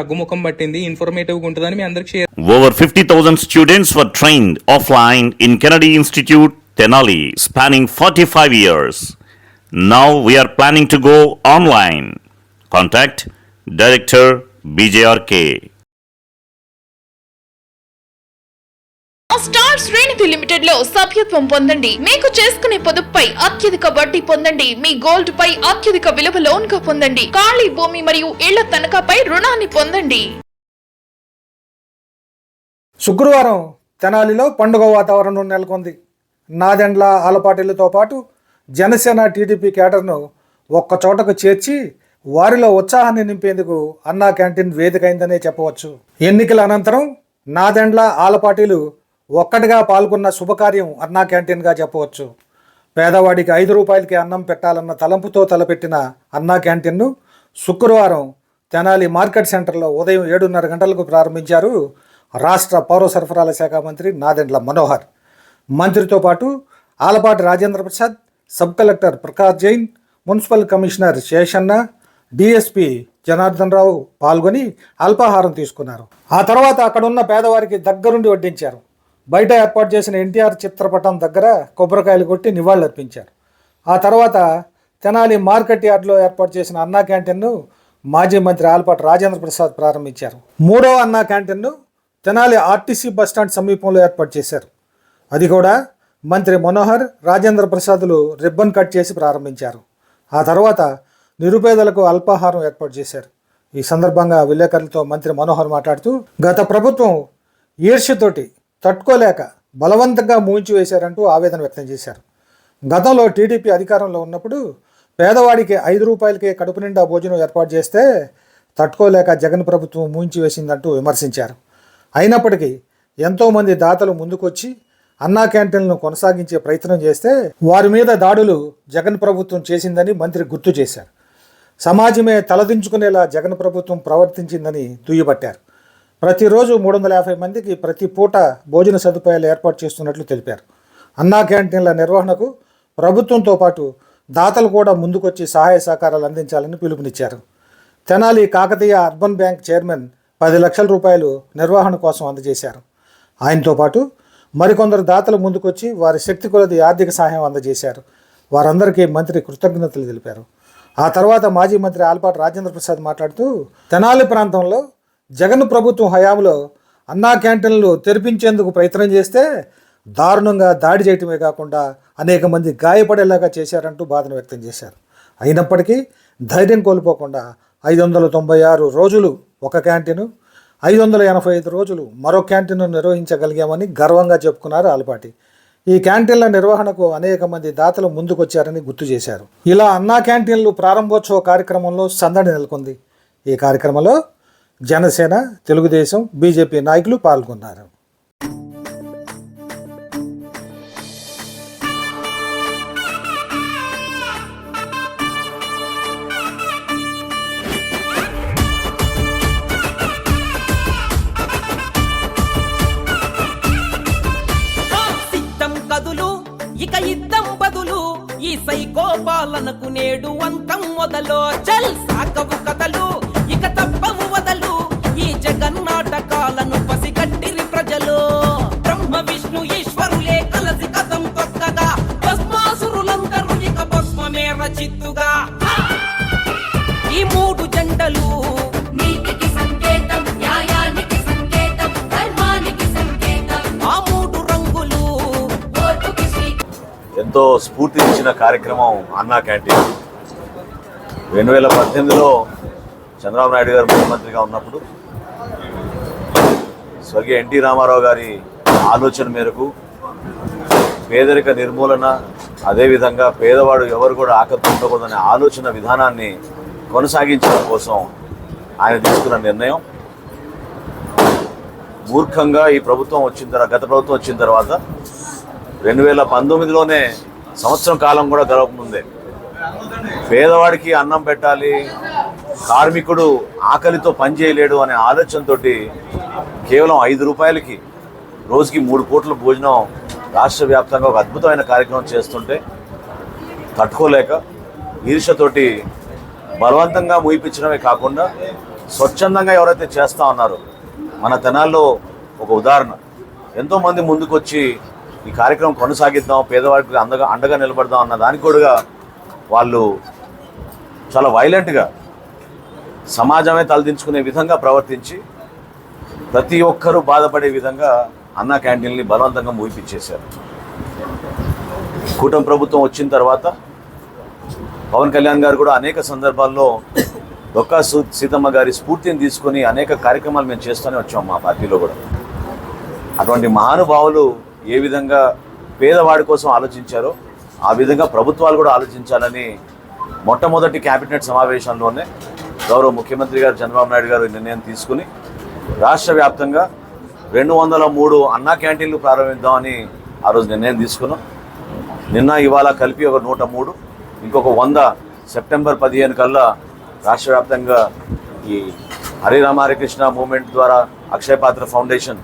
తగ్గుముఖం పట్టింది ఇన్ఫర్మేటివ్గా ఉంటుందని మీ అందరికి share Over 50,000 students were trained offline in Kennedy Institute, Tenali, spanning 45 years. Now we are planning to go online. Contact Director BJRK. Star శ్రేణిధి లిమిటెడ్లో సభ్యత్వం పొందండి. మీకు చేసుకునే పొదుపుపై అత్యధిక వడ్డీ పొందండి. మీ గోల్డ్ పై అత్యధిక విలువ లోన్గా పొందండి. ఖాళీ భూమి మరియు ఇళ్ళ తనఖాపై రుణాన్ని పొందండి. శుక్రవారం తెనాలిలో పండుగ వాతావరణం నెలకొంది. నాదెండ్ల ఆలపాటిలతో పాటు జనసేన టీడీపీ కేటర్ను ఒక్క చోటకు చేర్చి వారిలో ఉత్సాహాన్ని నింపేందుకు అన్నా క్యాంటీన్ వేదికైందనే చెప్పవచ్చు. ఎన్నికల అనంతరం నాదెండ్ల ఆలపాటిలు ఒక్కటిగా పాల్గొన్న శుభకార్యం అన్నా క్యాంటీన్గా చెప్పవచ్చు. పేదవాడికి ఐదు రూపాయలకి అన్నం పెట్టాలన్న తలంపుతో తలపెట్టిన అన్నా క్యాంటీన్ను శుక్రవారం తెనాలి మార్కెట్ సెంటర్లో ఉదయం ఏడున్నర గంటలకు ప్రారంభించారు రాష్ట్ర పౌర సరఫరాల శాఖ మంత్రి నాదెండ్ల మనోహర్. మంత్రితో పాటు Alapati Rajendra Prasad sub collector Prakash Jain municipal commissioner Seshanna DSP Janardhan Rao పాల్గొని అల్పాహారం తీసుకున్నారు. ఆ తర్వాత అక్కడున్న పేదవారికి దగ్గరుండి వడ్డించారు. బయట ఏర్పాటు చేసిన ఎన్టీఆర్ చిత్రపటం దగ్గర కొబ్బరికాయలు కొట్టి నివాళులర్పించారు ఆ తర్వాత తెనాలి మార్కెట్ యార్డ్లో ఏర్పాటు చేసిన అన్నా క్యాంటీన్ను మాజీ మంత్రి ఆలపాటి రాజేంద్ర ప్రసాద్ ప్రారంభించారు. మూడో అన్నా క్యాంటీన్ను తెనాలి ఆర్టీసీ బస్టాండ్ సమీపంలో ఏర్పాటు చేశారు. అది కూడా మంత్రి మనోహర్ రాజేంద్ర ప్రసాదులు రిబ్బన్ కట్ చేసి ప్రారంభించారు. ఆ తర్వాత నిరుపేదలకు అల్పాహారం ఏర్పాటు చేశారు. ఈ సందర్భంగా విలేకరులతో మంత్రి మనోహర్ మాట్లాడుతూ గత ప్రభుత్వం ఈర్ష్యతోటి తట్టుకోలేక బలవంతంగా మూయించి వేశారంటూ ఆవేదన వ్యక్తం చేశారు. గతంలో టీడీపీ అధికారంలో ఉన్నప్పుడు పేదవాడికి ఐదు రూపాయలకే కడుపు నిండా భోజనం ఏర్పాటు చేస్తే తట్టుకోలేక జగన్ ప్రభుత్వం మూయించి వేసిందంటూ విమర్శించారు. అయినప్పటికీ ఎంతోమంది దాతలు ముందుకొచ్చి అన్నా క్యాంటీన్లను కొనసాగించే ప్రయత్నం చేస్తే వారి మీద దాడులు జగన్ ప్రభుత్వం చేసిందని మంత్రి గుర్తు చేశారు. సమాజమే తలదించుకునేలా జగన్ ప్రభుత్వం ప్రవర్తించిందని దుయ్యబట్టారు. ప్రతిరోజు మూడు వందల యాభై మందికి ప్రతి పూట భోజన సదుపాయాలు ఏర్పాటు చేస్తున్నట్లు తెలిపారు. అన్నా క్యాంటీన్ల నిర్వహణకు ప్రభుత్వంతో పాటు దాతలు కూడా ముందుకొచ్చి సహాయ సహకారాలు అందించాలని పిలుపునిచ్చారు. Tenali Kakatiya urban bank chairman పది లక్షల రూపాయలు నిర్వహణ కోసం అందజేశారు. ఆయనతో పాటు మరికొందరు దాతలు ముందుకొచ్చి వారి శక్తి కొలది ఆర్థిక సహాయం అందజేశారు. వారందరికీ మంత్రి కృతజ్ఞతలు తెలిపారు. ఆ తర్వాత మాజీ మంత్రి ఆల్పాటి రాజేంద్ర ప్రసాద్ మాట్లాడుతూ తెనాలి ప్రాంతంలో జగన్ ప్రభుత్వం హయాంలో అన్నా క్యాంటీన్లు తెరిపించేందుకు ప్రయత్నం చేస్తే దారుణంగా దాడి చేయటమే కాకుండా అనేక మంది గాయపడేలాగా చేశారంటూ బాధను వ్యక్తం చేశారు. అయినప్పటికీ ధైర్యం కోల్పోకుండా ఐదు వందల తొంభై ఆరు రోజులు ఒక క్యాంటీను ఐదు వందల ఎనభై ఐదు రోజులు మరో క్యాంటీన్ను నిర్వహించగలిగామని గర్వంగా చెప్పుకున్నారు ఆలపాటి. ఈ క్యాంటీన్ల నిర్వహణకు అనేక మంది దాతలు ముందుకొచ్చారని గుర్తు చేశారు. ఇలా అన్నా క్యాంటీన్లు ప్రారంభోత్సవ కార్యక్రమంలో సందడి నెలకొంది. ఈ కార్యక్రమంలో జనసేన తెలుగుదేశం బీజేపీ నాయకులు పాల్గొన్నారు. ఇక ఇద్దం బదులు ఈ సైకో పాలనకు నేడు అంతం మొదలో. చల్ సాకవు కథలు ఈ పసిగట్టిరి ప్రజలు. బ్రహ్మ విష్ణు ఈశ్వరులే కలసి కథం కొత్తగా భస్మాసురులందరూ ఇక భస్మమే రచిత్తుగా. ఈ మూడు జంటలు నీతికి సంకేతం న్యాయానికి సంకేతం ధర్మానికి సంకేతం. ఆ మూడు రంగులు ఎంతో స్ఫూర్తినిచ్చిన కార్యక్రమం అన్నా క్యాంటీన్. రెండు వేల పద్దెనిమిదిలో చంద్రబాబు నాయుడు గారు ముఖ్యమంత్రిగా ఉన్నప్పుడు స్వర్గీయ ఎన్టీ రామారావు గారి ఆలోచన మేరకు పేదరిక నిర్మూలన అదేవిధంగా పేదవాడు ఎవరు కూడా ఆకర్షించకూడదనే ఆలోచన విధానాన్ని కొనసాగించడం కోసం ఆయన తీసుకున్న నిర్ణయం. మూర్ఖంగా ఈ ప్రభుత్వం వచ్చిన తర్వాత గత ప్రభుత్వం వచ్చిన తర్వాత రెండు వేల పంతొమ్మిదిలోనే సంవత్సరం కాలం కూడా గడవకముందే పేదవాడికి అన్నం పెట్టాలి కార్మికుడు ఆకలితో పని చేయలేడు అనే ఆలోచనతో కేవలం ఐదు రూపాయలకి రోజుకి మూడు కోట్ల భోజనం రాష్ట్ర వ్యాప్తంగా ఒక అద్భుతమైన కార్యక్రమం చేస్తుంటే తట్టుకోలేక ఈర్షతోటి బలవంతంగా ముయిపించడమే కాకుండా స్వచ్ఛందంగా ఎవరైతే చేస్తా ఉన్నారో మన తెనాల్లో ఒక ఉదాహరణ. ఎంతోమంది ముందుకొచ్చి ఈ కార్యక్రమం కొనసాగిద్దాం పేదవాడికి అందగా అండగా నిలబడదాం అన్న దానికి కూడా వాళ్ళు చాలా వైలెంట్గా సమాజమే తలదించుకునే విధంగా ప్రవర్తించి ప్రతి ఒక్కరూ బాధపడే విధంగా అన్నా క్యాంటీన్ని బలవంతంగా మూపించేశారు కూటమి ప్రభుత్వం వచ్చిన తర్వాత పవన్ కళ్యాణ్ గారు కూడా అనేక సందర్భాల్లో ఒక్క సీతమ్మ గారి స్ఫూర్తిని తీసుకొని అనేక కార్యక్రమాలు మేము చేస్తూనే వచ్చాం మా పార్టీలో కూడా. అటువంటి మహానుభావులు ఏ విధంగా పేదవాడి కోసం ఆలోచించారో ఆ విధంగా ప్రభుత్వాలు కూడా ఆలోచించాలని మొట్టమొదటి క్యాబినెట్ సమావేశంలోనే గౌరవ ముఖ్యమంత్రి గారు చంద్రబాబు నాయుడు గారు నిర్ణయం తీసుకుని రాష్ట్ర వ్యాప్తంగా రెండు వందల మూడు అన్నా క్యాంటీన్లు ప్రారంభిద్దామని ఆ రోజు నిర్ణయం తీసుకున్నాం. నిన్న ఇవాళ కలిపి ఒక నూట మూడు ఇంకొక వంద సెప్టెంబర్ పదిహేను కల్లా రాష్ట్ర వ్యాప్తంగా ఈ హరే రామ మూవ్మెంట్ ద్వారా అక్షయ పాత్ర ఫౌండేషన్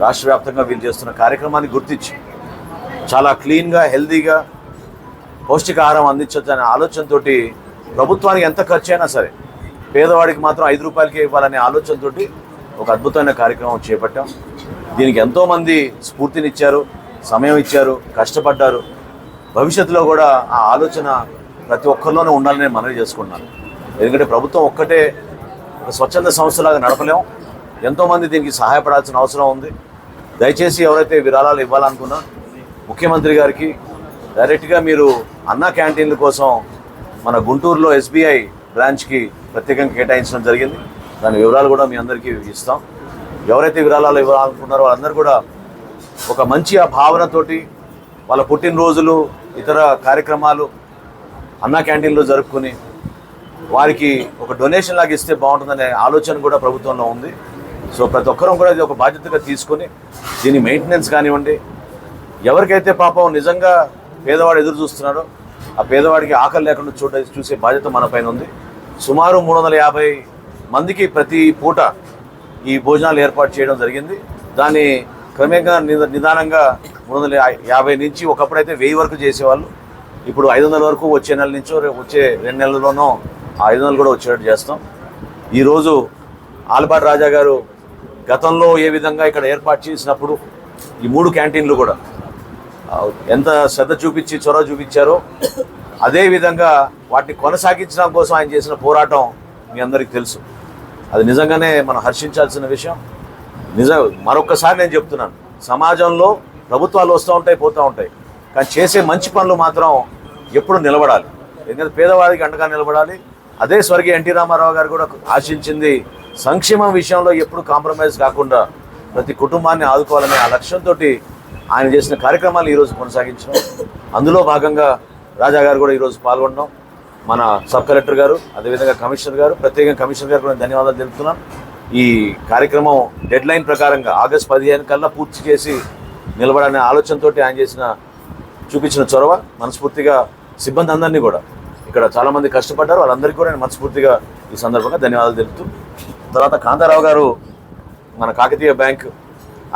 రాష్ట్ర వ్యాప్తంగా వీళ్ళు చేస్తున్న కార్యక్రమాన్ని గుర్తించి చాలా క్లీన్గా హెల్తీగా పౌష్టికాహారం అందించవచ్చు అనే ఆలోచనతోటి ప్రభుత్వానికి ఎంత ఖర్చు అయినా సరే పేదవాడికి మాత్రం ఐదు రూపాయలకే ఇవ్వాలనే ఆలోచనతోటి ఒక అద్భుతమైన కార్యక్రమం చేపట్టాం. దీనికి ఎంతోమంది స్ఫూర్తినిచ్చారు సమయం ఇచ్చారు కష్టపడ్డారు. భవిష్యత్తులో కూడా ఆ ఆలోచన ప్రతి ఒక్కరిలోనే ఉండాలని నేను మనవి చేసుకున్నాను ఎందుకంటే ప్రభుత్వం ఒక్కటే ఒక స్వచ్ఛంద సంస్థలాగా నడపలేం. ఎంతోమంది దీనికి సహాయపడాల్సిన అవసరం ఉంది. దయచేసి ఎవరైతే విరాళాలు ఇవ్వాలనుకున్నా ముఖ్యమంత్రి గారికి డైరెక్ట్గా మీరు అన్నా క్యాంటీన్ల కోసం మన గుంటూరులో ఎస్బీఐ బ్రాంచ్కి ప్రత్యేకంగా కేటాయించడం జరిగింది. దాని వివరాలు కూడా మీ అందరికీ ఇస్తాం. ఎవరైతే విరాళాలు ఇవ్వాలనుకున్నారో వాళ్ళందరూ కూడా ఒక మంచి ఆ భావనతోటి వాళ్ళ పుట్టినరోజులు ఇతర కార్యక్రమాలు అన్నా క్యాంటీన్లో జరుపుకుని వారికి ఒక డొనేషన్ లాగా ఇస్తే బాగుంటుందనే ఆలోచన కూడా ప్రభుత్వంలో ఉంది. సో ప్రతి ఒక్కరూ కూడా ఇది ఒక బాధ్యతగా తీసుకొని దీని మెయింటెనెన్స్ కానివ్వండి. ఎవరికైతే పాపం నిజంగా పేదవాడు ఎదురు చూస్తున్నాడో ఆ పేదవాడికి ఆకలి లేకుండా చూడ చూసే బాధ్యత మన పైన ఉంది. సుమారు మూడు వందల యాభై మందికి ప్రతి పూట ఈ భోజనాలు ఏర్పాటు చేయడం జరిగింది. దాన్ని క్రమేణా నిదానంగా మూడు వందల యాభై నుంచి ఒకప్పుడైతే వెయ్యి వరకు చేసేవాళ్ళు. ఇప్పుడు ఐదు వందల వరకు వచ్చే నెల నుంచో వచ్చే రెండు నెలల్లోనో ఆ ఐదు వందలు కూడా వచ్చేటట్టు చేస్తాం. ఈరోజు ఆలపాటి రాజా గారు గతంలో ఏ విధంగా ఇక్కడ ఏర్పాటు చేసినప్పుడు ఈ మూడు క్యాంటీన్లు కూడా ఎంత శ్రద్ధ చూపించి చొరవ చూపించారో అదేవిధంగా వాటిని కొనసాగించడం కోసం ఆయన చేసిన పోరాటం మీ అందరికీ తెలుసు. అది నిజంగానే మనం హర్షించాల్సిన విషయం. నిజం మరొకసారి నేను చెప్తున్నాను. సమాజంలో ప్రభుత్వాలు వస్తూ ఉంటాయి పోతూ ఉంటాయి. కానీ చేసే మంచి పనులు మాత్రం ఎప్పుడు నిలబడాలి. ఎందుకంటే పేదవాడికి అండగా నిలబడాలి. అదే స్వర్గీయ ఎన్టీ రామారావు గారు కూడా ఆశించింది సంక్షేమం విషయంలో ఎప్పుడు కాంప్రమైజ్ కాకుండా ప్రతి కుటుంబాన్ని ఆదుకోవాలనే ఆ లక్ష్యంతో ఆయన చేసిన కార్యక్రమాలు ఈరోజు కొనసాగించడం అందులో భాగంగా రాజా గారు కూడా ఈరోజు పాల్గొనడం. మన సబ్ కలెక్టర్ గారు అదేవిధంగా కమిషనర్ గారు ప్రత్యేకంగా కమిషనర్ గారు కూడా ధన్యవాదాలు తెలుపుతున్నాను ఈ కార్యక్రమం డెడ్ లైన్ ప్రకారంగా ఆగస్ట్ పదిహేను కల్లా పూర్తి చేసి నిలబడనే ఆలోచనతో ఆయన చేసిన చూపించిన చొరవ మనస్ఫూర్తిగా సిబ్బంది అందరినీ కూడా. ఇక్కడ చాలామంది కష్టపడ్డారు వాళ్ళందరికీ కూడా నేను మనస్ఫూర్తిగా ఈ సందర్భంగా ధన్యవాదాలు తెలుపుతూ తర్వాత కాంతారావు గారు మన కాకతీయ బ్యాంక్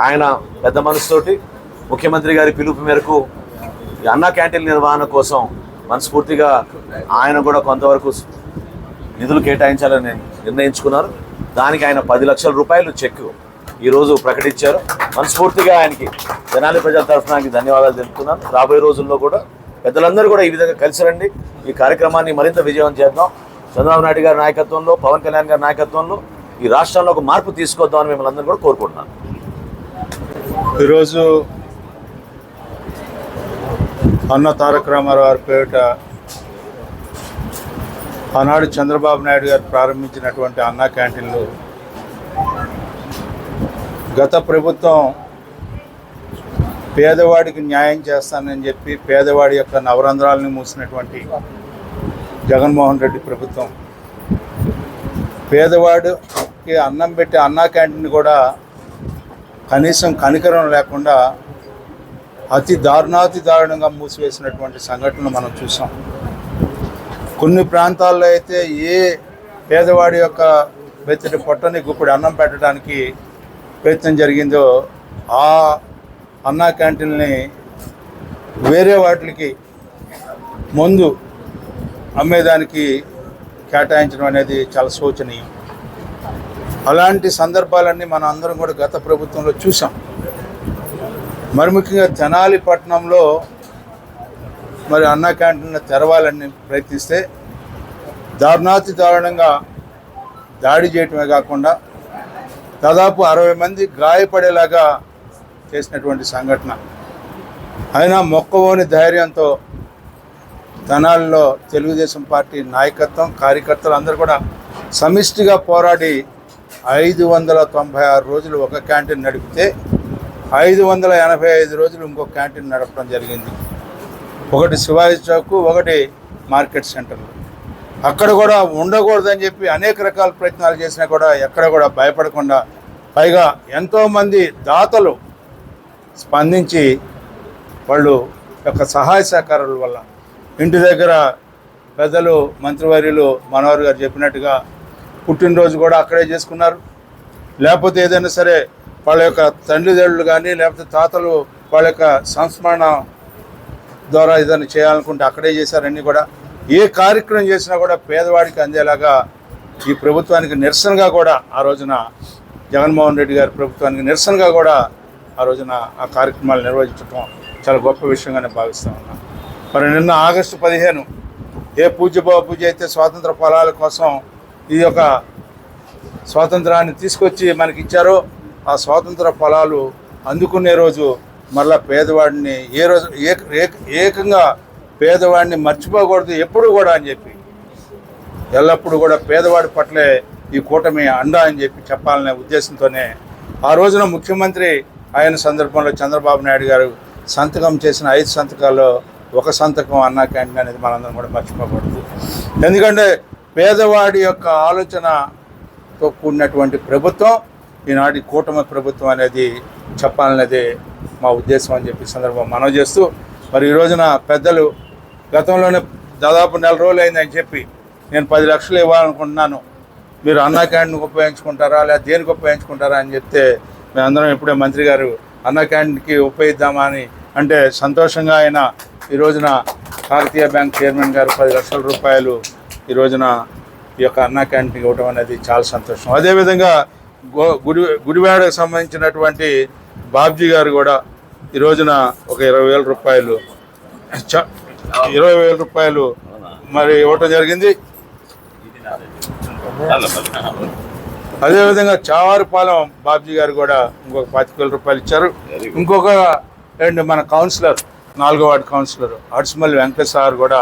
ఆయన పెద్ద మనసుతోటి ముఖ్యమంత్రి గారి పిలుపు మేరకు ఈ అన్నా క్యాంటీన్ నిర్వహణ కోసం మనస్ఫూర్తిగా ఆయన కూడా కొంతవరకు నిధులు కేటాయించాలని నేను నిర్ణయించుకున్నారు. దానికి ఆయన పది లక్షల రూపాయలు చెక్ ఈరోజు ప్రకటించారు. మనస్ఫూర్తిగా ఆయనకి జనాలి ప్రజల తరఫున ఆయనకి ధన్యవాదాలు తెలుపుతున్నాను. రాబోయే రోజుల్లో కూడా పెద్దలందరూ కూడా ఈ విధంగా కలిసి రండి. ఈ కార్యక్రమాన్ని మరింత విజయం చేద్దాం. చంద్రబాబు నాయుడు గారి నాయకత్వంలో పవన్ కళ్యాణ్ గారి నాయకత్వంలో ఈ రాష్ట్రంలో ఒక మార్పు తీసుకొద్దామని మిమ్మల్ని అందరూ కూడా కోరుకుంటున్నాను. ఈరోజు అన్న తారక రామారావు గారి పేరిట ఆనాడు చంద్రబాబు నాయుడు గారు ప్రారంభించినటువంటి అన్నా క్యాంటీన్లు గత ప్రభుత్వం పేదవాడికి న్యాయం చేస్తానని చెప్పి పేదవాడి యొక్క నవరంధ్రాలను మూసినటువంటి జగన్మోహన్ రెడ్డి ప్రభుత్వం పేదవాడికి అన్నం పెట్టి అన్నా క్యాంటీన్ కూడా కనీసం కనికరం లేకుండా అతి దారుణాతి దారుణంగా మూసివేసినటువంటి సంఘటనలు మనం చూసాం. కొన్ని ప్రాంతాల్లో అయితే ఏ పేదవాడి యొక్క వెచ్చటి పొట్టని గుప్పుడు అన్నం పెట్టడానికి ప్రయత్నం జరిగిందో ఆ అన్నా క్యాంటీన్ని వేరే వాటికి ముందు అమ్మేదానికి కేటాయించడం అనేది చాలా శోచనీయం. అలాంటి సందర్భాలన్నీ మనం అందరం కూడా గత ప్రభుత్వంలో చూసాం. మరి ముఖ్యంగా తెనాలి పట్టణంలో మరి అన్న క్యాంటీన్ తెరవాలని ప్రయత్నిస్తే దారుణాతి దారుణంగా దాడి చేయటమే కాకుండా దాదాపు అరవై మంది గాయపడేలాగా చేసినటువంటి సంఘటన. అయినా మొక్కవోని ధైర్యంతో తెనాలిలో తెలుగుదేశం పార్టీ నాయకత్వం కార్యకర్తలు అందరూ కూడా సమిష్టిగా పోరాడి ఐదు వందల తొంభై ఆరు రోజులు ఒక క్యాంటీన్ నడిపితే ఐదు వందల ఎనభై ఐదు రోజులు ఇంకో క్యాంటీన్ నడపడం జరిగింది. ఒకటి శివాజీ చౌక్ ఒకటి మార్కెట్ సెంటర్లో అక్కడ కూడా ఉండకూడదని చెప్పి అనేక రకాల ప్రయత్నాలు చేసినా కూడా ఎక్కడ కూడా భయపడకుండా పైగా ఎంతోమంది దాతలు స్పందించి వాళ్ళు యొక్క సహాయ సహకారాల వల్ల. ఇంటి దగ్గర పెద్దలు మంత్రివర్యులు మనోహర్ గారు చెప్పినట్టుగా పుట్టినరోజు కూడా అక్కడే చేసుకున్నారు. లేకపోతే ఏదైనా సరే వాళ్ళ యొక్క తండ్రిదండ్రులు కానీ లేకపోతే తాతలు వాళ్ళ యొక్క సంస్మరణ ద్వారా ఏదైనా చేయాలనుకుంటే అక్కడే చేశారన్నీ కూడా ఏ కార్యక్రమం చేసినా కూడా పేదవాడికి అందేలాగా ఈ ప్రభుత్వానికి నిరసనగా కూడా ఆ రోజున జగన్మోహన్ రెడ్డి గారి ప్రభుత్వానికి నిరసనగా కూడా ఆ రోజున ఆ కార్యక్రమాలు నిర్వహించడం చాలా గొప్ప విషయంగానే భావిస్తూ ఉన్నాను మరి నిన్న ఆగస్టు పదిహేను ఏ పూజ పూజ అయితే స్వాతంత్ర ఫలాల కోసం ఈ యొక్క స్వాతంత్రాన్ని తీసుకొచ్చి మనకి ఇచ్చారో ఆ స్వాతంత్ర ఫలాలు అందుకునే రోజు మళ్ళా పేదవాడిని ఏ రోజు ఏక ఏకంగా పేదవాడిని మర్చిపోకూడదు ఎప్పుడు కూడా అని చెప్పి. ఎల్లప్పుడూ కూడా పేదవాడి పట్లే ఈ కూటమి అండా అని చెప్పి చెప్పాలనే ఉద్దేశంతోనే ఆ రోజున ముఖ్యమంత్రి ఆయన సందర్భంలో చంద్రబాబు నాయుడు గారు సంతకం చేసిన ఐదు సంతకాల్లో ఒక సంతకం అన్నా క్యాంటీన్ అనేది మనందరం కూడా మర్చిపోకూడదు. ఎందుకంటే పేదవాడి యొక్క ఆలోచనతో కూడినటువంటి ప్రభుత్వం ఈనాటి కూటమి ప్రభుత్వం అనేది చెప్పాలనేది మా ఉద్దేశం అని చెప్పి సందర్భం మనం చేస్తూ మరి ఈ రోజున పెద్దలు గతంలోనే దాదాపు నెల రోజులు అయిందని చెప్పి నేను పది లక్షలు ఇవ్వాలనుకుంటున్నాను. మీరు అన్నా క్యాంటీన్కి ఉపయోగించుకుంటారా లేదా దేనికి ఉపయోగించుకుంటారా అని చెప్తే మేమందరం ఇప్పుడే మంత్రి గారు అన్నా క్యాంటీన్కి ఉపయోగిద్దామా అని అంటే సంతోషంగా ఆయన ఈ రోజున భారతీయ బ్యాంక్ చైర్మన్ గారు పది లక్షల రూపాయలు ఈ రోజున ఈ యొక్క అన్నా క్యాంటీన్కి ఇవ్వడం అనేది చాలా సంతోషం. అదేవిధంగా గుడి గుడివాడకు సంబంధించినటువంటి బాబ్జీ గారు కూడా ఈ రోజున ఒక ఇరవై వేల రూపాయలు ఇరవై వేల రూపాయలు మరి ఇవ్వటం జరిగింది. అదేవిధంగా చావారిపాలెం బాబ్జీ గారు కూడా ఇంకొక పాతిక వేల రూపాయలు ఇచ్చారు. ఇంకొక రెండు మన కౌన్సిలర్ నాలుగో వార్డు కౌన్సిలర్ అడ్స్మల్ వెంకటేశ్వర సార్ కూడా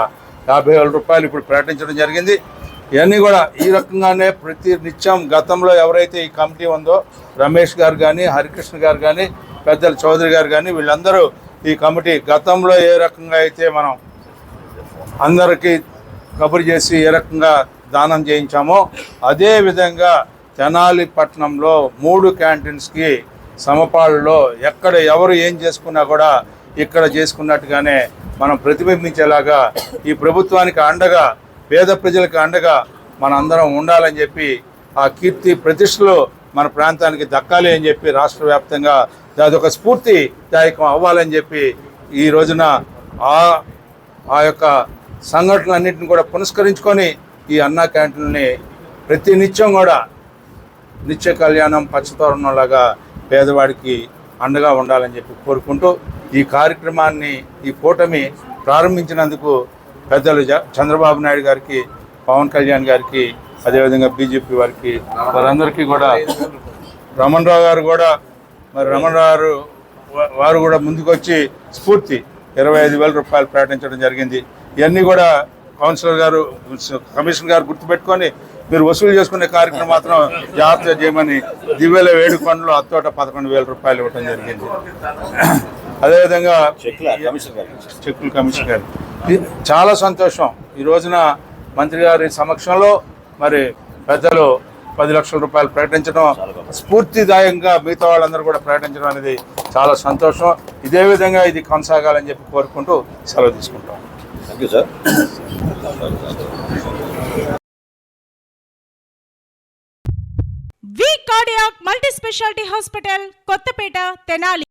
యాభై వేల రూపాయలు ఇప్పుడు ప్రకటించడం జరిగింది. ఇవన్నీ కూడా ఈ రకంగానే ప్రతి నిత్యం గతంలో ఎవరైతే ఈ కమిటీ ఉందో రమేష్ గారు కానీ హరికృష్ణ గారు కానీ పెద్దల చౌదరి గారు కానీ వీళ్ళందరూ ఈ కమిటీ గతంలో ఏ రకంగా అయితే మనం అందరికీ కబురు చేసి ఏ రకంగా దానం చేయించామో అదే విధంగా తెనాలి పట్టణంలో మూడు క్యాంటీన్స్కి సమపాళ్ళలో ఎక్కడ ఎవరు ఏం చేసుకున్నా కూడా ఇక్కడ చేసుకున్నట్టుగానే మనం ప్రతిబింబించేలాగా ఈ ప్రభుత్వానికి అండగా పేద ప్రజలకు అండగా మన అందరం ఉండాలని చెప్పి ఆ కీర్తి ప్రతిష్టలు మన ప్రాంతానికి దక్కాలి అని చెప్పి రాష్ట్ర వ్యాప్తంగా అదొక స్ఫూర్తిదాయకం అవ్వాలని చెప్పి ఈ రోజున ఆ ఆ యొక్క సంఘటనలన్నింటిని కూడా పునస్కరించుకొని ఈ అన్నా క్యాంటీన్ని ప్రతి నిత్యం కూడా నిత్య కళ్యాణం పచ్చతోరణంలాగా పేదవాడికి అండగా ఉండాలని చెప్పి కోరుకుంటూ ఈ కార్యక్రమాన్ని ఈ కూటమి ప్రారంభించినందుకు పెద్దలు చంద్రబాబు నాయుడు గారికి పవన్ కళ్యాణ్ గారికి అదేవిధంగా బీజేపీ వారికి వారందరికీ కూడా రమణ్ రావు గారు కూడా మరి రమణ్ రావు గారు వారు కూడా ముందుకొచ్చి స్ఫూర్తి. ఇరవై ఐదు వేల రూపాయలు ప్రకటించడం జరిగింది. ఇవన్నీ కూడా కౌన్సిలర్ గారు కమిషనర్ గారు గుర్తుపెట్టుకొని మీరు వసూలు చేసుకునే కార్యక్రమం మాత్రం జాగ్రత్తగా చేయమని దివ్యల వేడుకొండలో అత్తోట పదకొండు వేల రూపాయలు ఇవ్వడం జరిగింది. అదేవిధంగా చెక్కులు కమిషన్ గారు. ఇది చాలా సంతోషం. ఈ రోజున మంత్రి గారి సమక్షంలో మరి పెద్దలు పది లక్షల రూపాయలు ప్రకటించడం స్ఫూర్తిదాయంగా మిగతా వాళ్ళందరూ కూడా ప్రకటించడం అనేది చాలా సంతోషం. ఇదే విధంగా ఇది కొనసాగాలని చెప్పి కోరుకుంటూ సెలవు తీసుకుంటాం. Thank you sir V cardiac multi speciality hospital Kothapeta Tenali